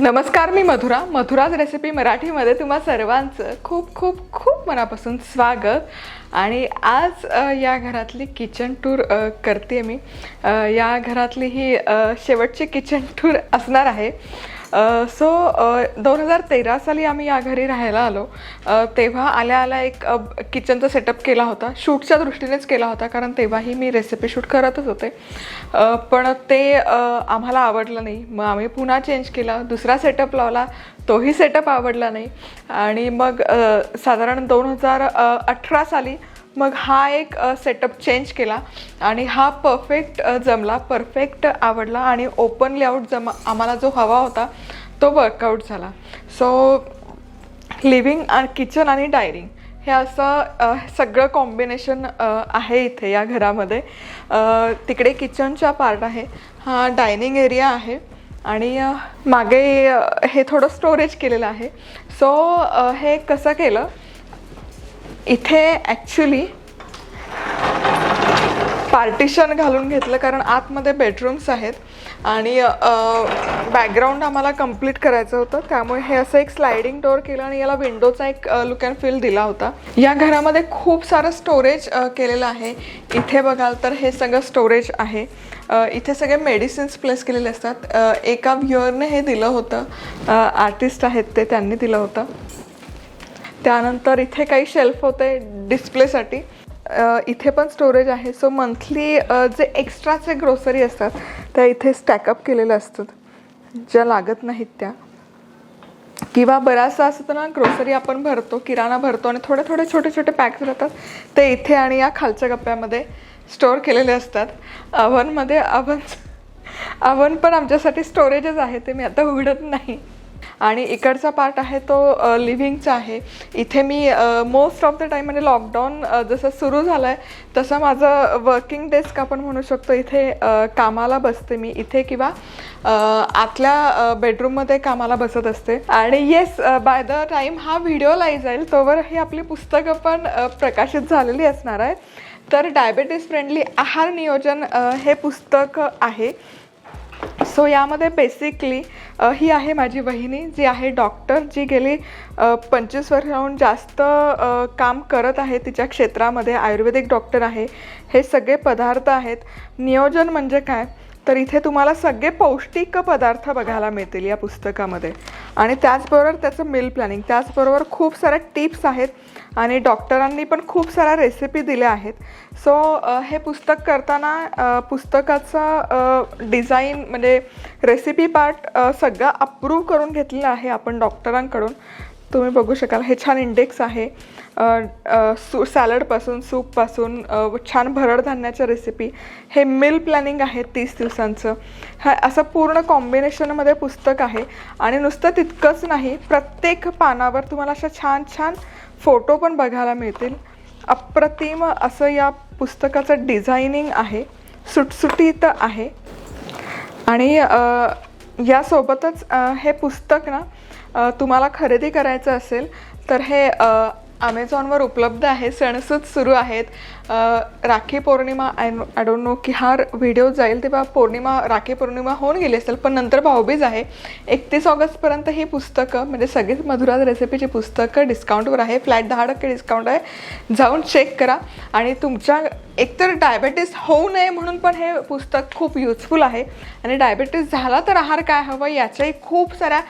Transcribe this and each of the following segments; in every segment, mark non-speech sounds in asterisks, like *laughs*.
नमस्कार मी मधुरा. मधुराज रेसिपी मराठीमध्ये तुम्हा सर्वांचं खूप खूप खूप मनापासून स्वागत. आणि आज या घरातली किचन टूर करते मी. या घरातली ही शेवटची किचन टूर असणार आहे. सो दोन हजार तेरा साली आम्ही या घरी राहायला आलो. तेव्हा आल्या आल्या एक किचनचा सेटअप केला होता. शूटच्या दृष्टीनेच केला होता कारण तेव्हाही मी रेसिपी शूट करतच होते. पण ते आम्हाला आवडलं नाही. मग आम्ही पुन्हा चेंज केला दुसरा सेटअप लावला तोही सेटअप आवडला नाही. आणि मग साधारण दोन हजार अठरा साली मग हा एक सेटअप चेंज केला आणि हा परफेक्ट जमला परफेक्ट आवडला आणि ओपन लेआउट जमा आम्हाला जो हवा होता तो वर्कआउट झाला. सो लिव्हिंग आणि किचन आणि डायनिंग हे असं सगळं कॉम्बिनेशन आहे इथे या घरामध्ये. तिकडे किचनचा पार्ट आहे हा डायनिंग एरिया आहे आणि मागे हे थोडं स्टोरेज केलेलं आहे. सो हे कसं केलं इथे ॲक्च्युली पार्टिशन घालून घेतलं कारण आतमध्ये बेडरूम्स आहेत. आणि बॅकग्राऊंड आम्हाला कंप्लीट करायचं होतं. त्यामुळे हे असं एक स्लायडिंग डोअर केलं आणि याला विंडोचा एक लुक अँड फील दिला होता. या घरामध्ये खूप सारं स्टोरेज केलेलं आहे. इथे बघाल तर हे सगळं स्टोरेज आहे. इथे सगळे मेडिसिन्स प्लेस केलेले असतात. एका व्ह्युअरने हे दिलं होतं. आर्टिस्ट आहेत ते त्यांनी दिलं होतं. त्यानंतर इथे काही शेल्फ होते डिस्प्लेसाठी इथे पण स्टोरेज आहे. सो मंथली जे एक्स्ट्राचे ग्रोसरी असतात त्या इथे स्टॅकअप केलेल्या असतात. ज्या लागत नाहीत त्या. किंवा बऱ्याचदा असतं ना ग्रोसरी आपण भरतो किराणा भरतो आणि थोडे थोडे छोटे छोटे पॅक्स राहतात. ते इथे आणि या खालच्या गप्प्यामध्ये स्टोअर केलेले असतात. अव्हनमध्ये अव्हन अव्हन पण आमच्यासाठी स्टोरेजच आहे ते मी आता उघडत नाही. आणि इकडचा पार्ट आहे तो लिव्हिंगचा आहे. इथे मी मोस्ट ऑफ द टाईम म्हणजे लॉकडाऊन जसं सुरू झालं आहे तसं माझं वर्किंग डेस्क आपण म्हणू शकतो इथे कामाला बसते मी. इथे किंवा आतल्या बेडरूममध्ये कामाला बसत असते. आणि येस बाय द टाईम हा व्हिडिओ लाई जाईल तोवर ही आपली पुस्तकं पण प्रकाशित झालेली असणार आहे तर डायबेटीस फ्रेंडली आहार नियोजन हे पुस्तक आहे. सो यामध्ये बेसिकली ही आहे माझी वहिनी जी आहे डॉक्टर जी गेली पंचवीस वर्षाहून जास्त काम करत आहे तिच्या क्षेत्रामध्ये. आयुर्वेदिक डॉक्टर आहे. हे सगळे पदार्थ आहेत. नियोजन म्हणजे काय? तर इथे तुम्हाला सगळे पौष्टिक पदार्थ बघायला मिळतील या पुस्तकामध्ये. आणि त्याचबरोबर त्याचं मिल प्लॅनिंग त्याचबरोबर खूप साऱ्या टिप्स आहेत. आणि डॉक्टरांनी पण खूप साऱ्या रेसिपी दिल्या आहेत. सो हे पुस्तक करताना पुस्तकाचं डिझाईन म्हणजे रेसिपी पार्ट सगळं अप्रूव्ह करून घेतलेलं आहे आपण डॉक्टरांकडून. तुम्ही बघू शकाल हे छान इंडेक्स आहे. सू सॅलडपासून सूपपासून छान भरडधान्याच्या रेसिपी हे मिल प्लॅनिंग आहे तीस दिवसांचं. हा असं पूर्ण कॉम्बिनेशनमध्ये पुस्तक आहे. आणि नुसतं तितकंच नाही प्रत्येक पानावर तुम्हाला अशा छान छान फोटो पण बघायला मिळतील. अप्रतिम असं या पुस्तकाचं डिझायनिंग आहे. सुटसुटीत आहे. आणि यासोबतच हे पुस्तक ना तुम्हाला खरेदी करायचं असेल तर हे अमेझॉनवर ॲमेझॉनवर उपलब्ध आहे सणसूद सुरू आहेत. Rakhi Pournima I I don't know की हा व्हिडिओ जाईल तेव्हा पौर्णिमा राखी पौर्णिमा होऊन गेली असेल पण नंतर भाऊबीज आहे. एकतीस ऑगस्टपर्यंत ही पुस्तकं म्हणजे सगळीच मधुराज रेसिपीची पुस्तकं डिस्काउंटवर आहे. फ्लॅट दहा टक्के डिस्काउंट आहे. जाऊन चेक करा. आणि तुमच्या एकतर डायबेटीस होऊ नये म्हणून पण हे पुस्तक खूप युजफुल आहे. आणि डायबेटीस झाला तर आहार काय हवं याच्याही खूप साऱ्या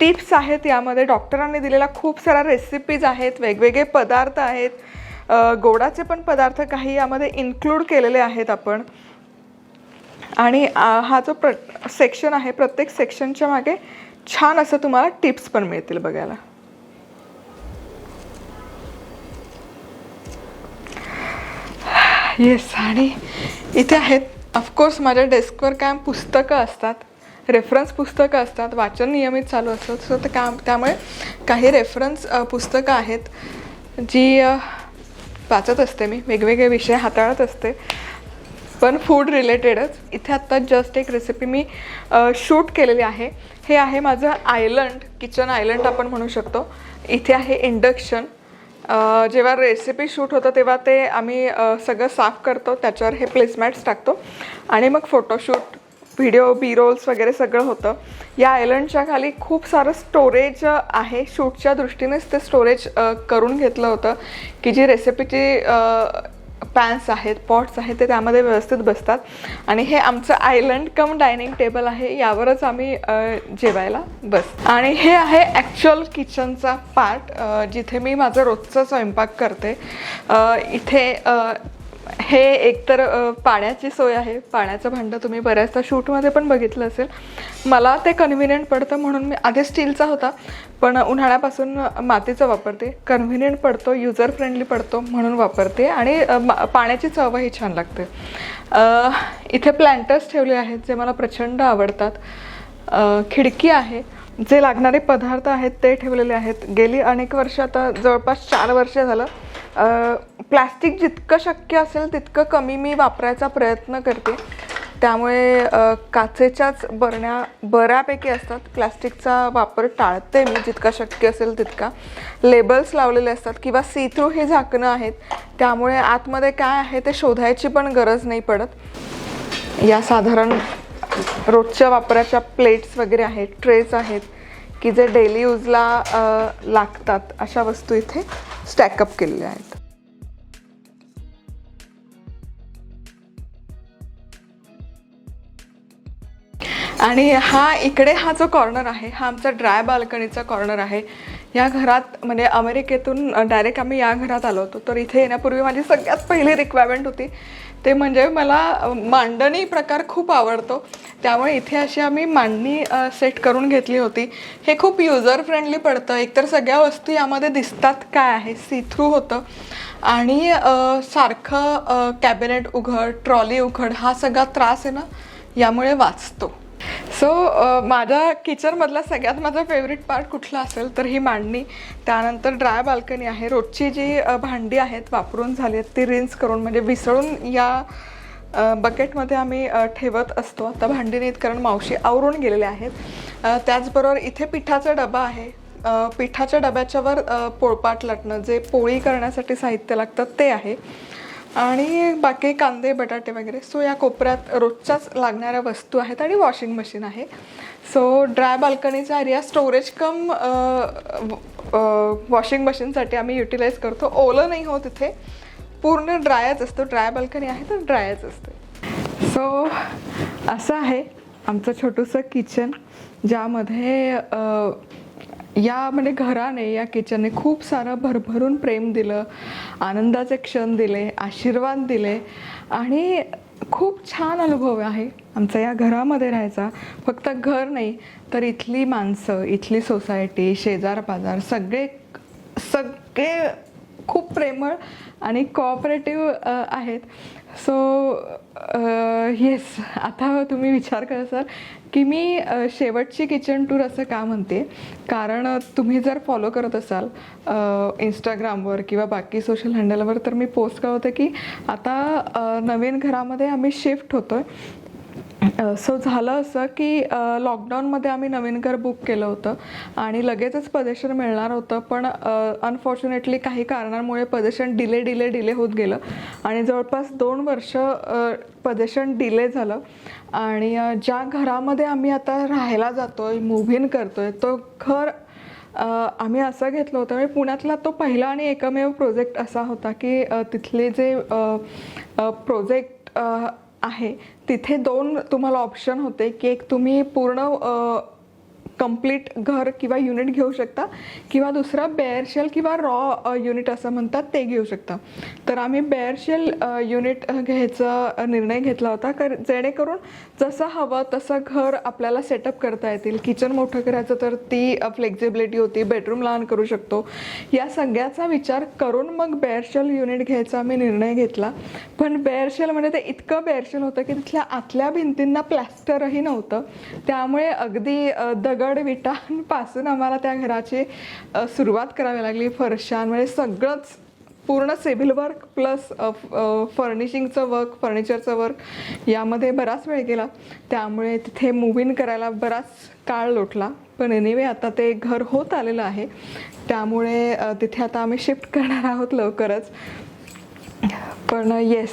टिप्स आहेत यामध्ये. डॉक्टरांनी दिलेल्या खूप साऱ्या रेसिपीज आहेत वेगवेगळे पदार्थ आहेत. गोडाचे पण पदार्थ काही यामध्ये इन्क्लूड केलेले आहेत आपण. आणि हा जो प्र सेक्शन आहे प्रत्येक सेक्शनच्या मागे छान असं तुम्हाला टिप्स पण मिळतील बघायला. येस आणि इथे आहेत ऑफकोर्स माझ्या डेस्कवर काय पुस्तकं असतात. रेफरन्स पुस्तकं असतात वाचन नियमित चालू असतं. सो ते काम त्यामुळे काही रेफरन्स पुस्तकं आहेत जी वाचत असते मी. वेगवेगळे विषय हाताळत असते. पण फूड रिलेटेडच इथे आत्ता जस्ट एक रेसिपी मी शूट केलेली आहे. हे आहे माझं आयलंड किचन आयलंड आपण म्हणू शकतो. इथे आहे इंडक्शन जेव्हा रेसिपी शूट होतं तेव्हा ते आम्ही सगळं साफ करतो. त्याच्यावर हे प्लेसमॅट्स टाकतो. आणि मग फोटोशूट व्हिडिओ बी रोल्स वगैरे सगळं होतं. या आयलंडच्या खाली खूप सारं स्टोरेज आहे. शूटच्या दृष्टीनेच ते स्टोरेज करून घेतलं होतं. की जी रेसिपीची पॅन्स आहेत पॉट्स आहेत ते त्यामध्ये व्यवस्थित बसतात. आणि हे आमचं आयलंड कम डायनिंग टेबल आहे. यावरच आम्ही जेवायला बस आणि हे आहे ॲक्च्युअल किचनचा पार्ट जिथे मी माझं रोजचा स्वयंपाक करते. इथे हे एकतर पाण्याची सोय आहे. पाण्याचं भांडं तुम्ही बऱ्याचदा शूटमध्ये पण बघितलं असेल. मला ते कन्व्हिनियंट पडतं म्हणून मी आधी स्टीलचा होता. पण उन्हाळ्यापासून मातीचा वापरते. कन्व्हिनियंट पडतो युजर फ्रेंडली पडतो म्हणून वापरते आणि मा- पाण्याची चवही छान लागते. इथे प्लॅन्टर्स ठेवले आहेत जे मला प्रचंड आवडतात. खिडकी आहे. जे लागणारे पदार्थ आहेत ते ठेवलेले आहेत. गेली अनेक वर्ष आता जवळपास चार वर्ष झालं. प्लॅस्टिक जितकं शक्य असेल तितकं कमी मी वापरायचा प्रयत्न करते. त्यामुळे काचेच्याच बरण्या बऱ्यापैकी असतात. प्लॅस्टिकचा वापर टाळते मी जितका शक्य असेल तितका. लेबल्स लावलेले असतात किंवा सी थ्रू हे झाकणं आहेत. त्यामुळे आतमध्ये काय आहे ते शोधायची पण गरज नाही पडत. या साधारण रोजच्या वापराच्या प्लेट्स वगैरे आहेत ट्रेज आहेत की जे डेली यूजला लागतात अशा वस्तू इथे. स्टॅकअप केलेले आहेत. आणि हा इकडे हा जो कॉर्नर आहे हा आमचा ड्राय बाल्कनीचा कॉर्नर आहे. या घरात म्हणजे अमेरिकेतून डायरेक्ट आम्ही या घरात आलो होतो. तर इथे येण्यापूर्वी माझी सगळ्यात पहिली रिक्वायरमेंट होती ते म्हणजे मला मांडणी प्रकार खूप आवडतो. त्यामुळे इथे अशी आम्ही मांडणी सेट करून घेतली होती. हे खूप युजर फ्रेंडली पडतं. एकतर सगळ्या वस्तू यामध्ये दिसतात काय आहे सी थ्रू होतं. आणि सारखं कॅबिनेट उघड ट्रॉली उघड हा सगळा त्रास आहे ना यामुळे वाचतो. सो माझ्या किचनमधला सगळ्यात माझा फेवरेट पार्ट कुठला असेल तर ही मांडणी. त्यानंतर ड्राय बाल्कनी आहे. रोजची जी भांडी आहेत वापरून झाली आहेत ती रिन्स करून म्हणजे विसळून या बकेटमध्ये आम्ही ठेवत असतो. आता भांडी नाहीत कारण मावशी आवरून गेलेले आहेत. त्याचबरोबर इथे पिठाचा डबा आहे. पिठाच्या डब्याच्यावर पोळपाट लाटणं जे पोळी करण्यासाठी साहित्य लागतं ते आहे. आणि बाकी कांदे बटाटे वगैरे. सो या कोपऱ्यात रोजच्याच लागणाऱ्या वस्तू आहेत आणि वॉशिंग मशीन आहे. सो ड्राय बाल्कनीचा एरिया स्टोरेज कम वॉशिंग मशीनसाठी आम्ही युटिलाइज करतो. ओलं नाही हो तिथे पूर्ण ड्रायच असतो. ड्राय बाल्कनी आहे तर ड्रायच असते. सो असं आहे आमचं छोटंसं किचन ज्यामध्ये या म्हणजे घराने या किचनने खूप सारं भरभरून प्रेम दिलं आनंदाचे क्षण दिले आशीर्वाद दिले आणि खूप छान अनुभव आहे आमचा या घरामध्ये राहायचा. फक्त घर नाही तर इथली माणसं इथली सोसायटी शेजार पाजार सगळे सगळे खूप प्रेमळ आणि कोऑपरेटिव्ह आहेत. सो येस uh, *laughs* आता तुम्ही विचार करा सर की मी uh, शेवटची किचन टूर असं का म्हणते? कारण uh, तुम्ही जर फॉलो करत असाल इंस्टाग्रामवर किंवा बाकी सोशल हँडलवर तर मी पोस्ट करते की आता नवीन घरामध्ये आम्ही शिफ्ट होतो आहे सो झालं असं की लॉकडाऊनमध्ये आम्ही नवीन घर बुक केलं होतं आणि लगेचच पदेशन मिळणार होतं पण अनफॉर्च्युनेटली काही कारणांमुळे पदेशन डिले डिले डिले होत गेलं आणि जवळपास दोन वर्ष पदेशन डिले झालं आणि ज्या घरामध्ये आम्ही आता राहायला जातोय मूव्ह इन करतोय तो घर आम्ही असं घेतलं होतं म्हणजे पुण्यातला तो पहिला आणि एकमेव प्रोजेक्ट असा होता की तिथले जे प्रोजेक्ट आहे तिथे दोन तुम्हाला ऑप्शन होते की एक तुम्ही पूर्ण कंप्लीट घर किंवा युनिट घेऊ शकता. किंवा दुसरा बेअरशेल किंवा रॉ युनिट असं म्हणतात ते घेऊ शकता. तर आम्ही बेअरशेल युनिट घ्यायचा निर्णय घेतला होता. कर जेणेकरून जसं हवं तसं घर आपल्याला सेटअप करता येतील. किचन मोठं करायचं तर ती फ्लेक्झिबिलिटी होती. बेडरूम लहान करू शकतो. या सगळ्याचा विचार करून मग बेअरशेल युनिट घ्यायचा आम्ही निर्णय घेतला. पण बेअरशेल म्हणजे ते इतकं बेअरशेल होतं की तिथल्या आतल्या भिंतींना प्लॅस्टरही नव्हतं. त्यामुळे अगदी दगड दगड विटांपासून आम्हाला त्या घराची सुरुवात करावी लागली. फरशान म्हणजे सगळंच पूर्ण सिव्हिल वर्क प्लस फर्निशिंगचं वर्क फर्निचरचं वर्क यामध्ये बराच वेळ गेला. त्यामुळे तिथे मूव इन करायला बराच काळ लोटला. पण एनिवे आता ते घर होत आलेलं आहे. त्यामुळे तिथे आता आम्ही शिफ्ट करणार आहोत लवकरच. पण येस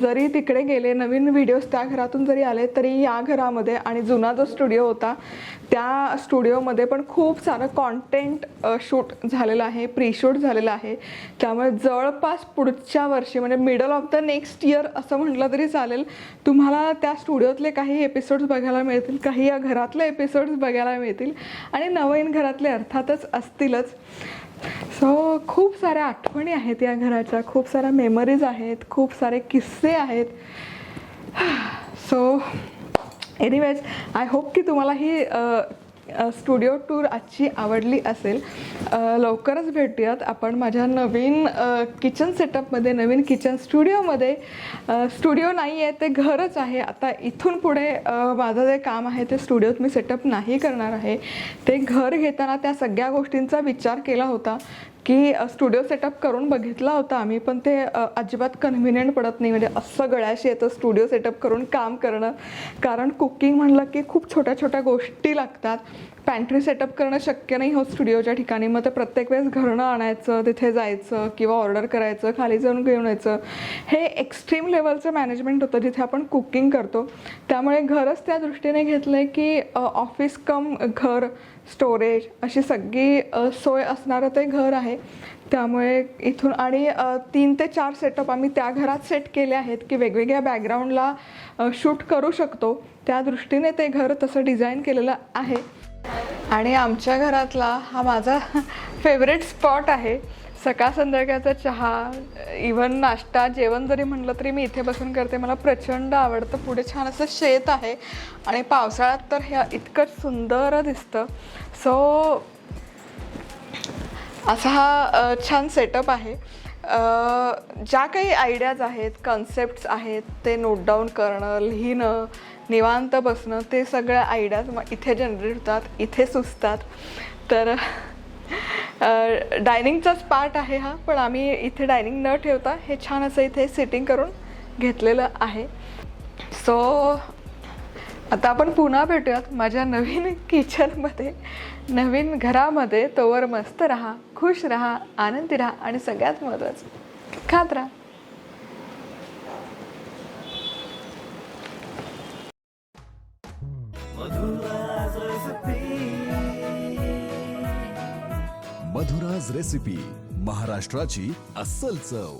जरी तिकडे गेले नवीन व्हिडिओज त्या घरातून जरी आले तरी या घरामध्ये आणि जुना जो स्टुडिओ होता त्या स्टुडिओमध्ये पण खूप सारं कॉन्टेंट शूट झालेलं आहे प्री शूट झालेलं आहे. त्यामुळे जवळपास पुढच्या वर्षी म्हणजे middle of the next year असं म्हटलं तरी चालेल. तुम्हाला त्या स्टुडिओतले काही एपिसोड्स बघायला मिळतील काही या घरातले एपिसोड्स बघायला मिळतील आणि नवीन घरातले अर्थातच असतीलच. सो खूप साऱ्या आठवणी आहेत या घराच्या खूप साऱ्या मेमरीज आहेत खूप सारे किस्से आहेत. *sighs* सो एनिवेज आय होप की तुम्हाला ही स्टुडिओ टूर आजची आवडली असेल. लवकरच भेटूयात. आपण माझ्या नवीन किचन सेटअपमध्ये नवीन किचन स्टुडिओमध्ये स्टुडिओ नाही आहे ते घरच आहे. आता इथून पुढे माझं जे काम आहे ते स्टुडिओत मी सेटअप नाही करणार आहे. ते घर घेताना त्या सगळ्या गोष्टींचा विचार केला होता. की स्टुडिओ सेटअप करून बघितला होता आम्ही पण ते अजिबात कन्व्हिनियंट पडत नाही. म्हणजे असं गळ्याशी येतं स्टुडिओ सेटअप करून काम करणं. कारण कुकिंग म्हणलं की खूप छोट्या छोट्या गोष्टी लागतात. पॅन्ट्री सेटअप करणं शक्य नाही होत स्टुडिओच्या ठिकाणी. मग ते प्रत्येक वेळेस घरणं आणायचं तिथे जायचं किंवा ऑर्डर करायचं खाली जाऊन घेऊन यायचं. हे एक्स्ट्रीम लेवलचं मॅनेजमेंट होतं जिथे आपण कुकिंग करतो. त्यामुळे घरच त्या दृष्टीने घेतलं आहे की ऑफिस कम घर स्टोरेज अशी सगळी सोय असणारं ते घर आहे. त्यामुळे इथून आणि तीन ते चार सेटअप आम्ही त्या घरात सेट केले आहेत की वेगवेगळ्या बॅकग्राऊंडला शूट करू शकतो. त्या दृष्टीने ते घर तसं डिझाईन केलेलं आहे. आणि आमच्या घरातला हा माझा फेवरेट स्पॉट आहे. सकाळ संध्याकाळचा चहा इव्हन नाश्ता जेवण जरी म्हटलं तरी मी इथे बसून करते. मला प्रचंड आवडतं. पुढे छान असं शेत आहे आणि पावसाळ्यात तर हे इतकं सुंदर दिसतं. सो असा हा छान सेटअप आहे. ज्या काही आयडियाज आहेत कन्सेप्ट्स आहेत ते नोट डाऊन करणं लिहिणं निवांत बसणं ते सगळ्या आयडियाज मग इथे जनरेट होतात इथे सुचतात. तर डायनिंगचाच पार्ट आहे हा पण आम्ही इथे डायनिंग न ठेवता हे छान असं इथे सिटिंग करून घेतलेलं आहे. सो आता आपण पुन्हा भेटूयात. माझ्या नवीन किचनमध्ये नवीन घरामध्ये तोवर मस्त राहा खुश राहा आनंदी राहा आणि सगळ्यात महत्त्वाचं खात राहा. मधुराज रेसिपी महाराष्ट्राची अस्सल चव.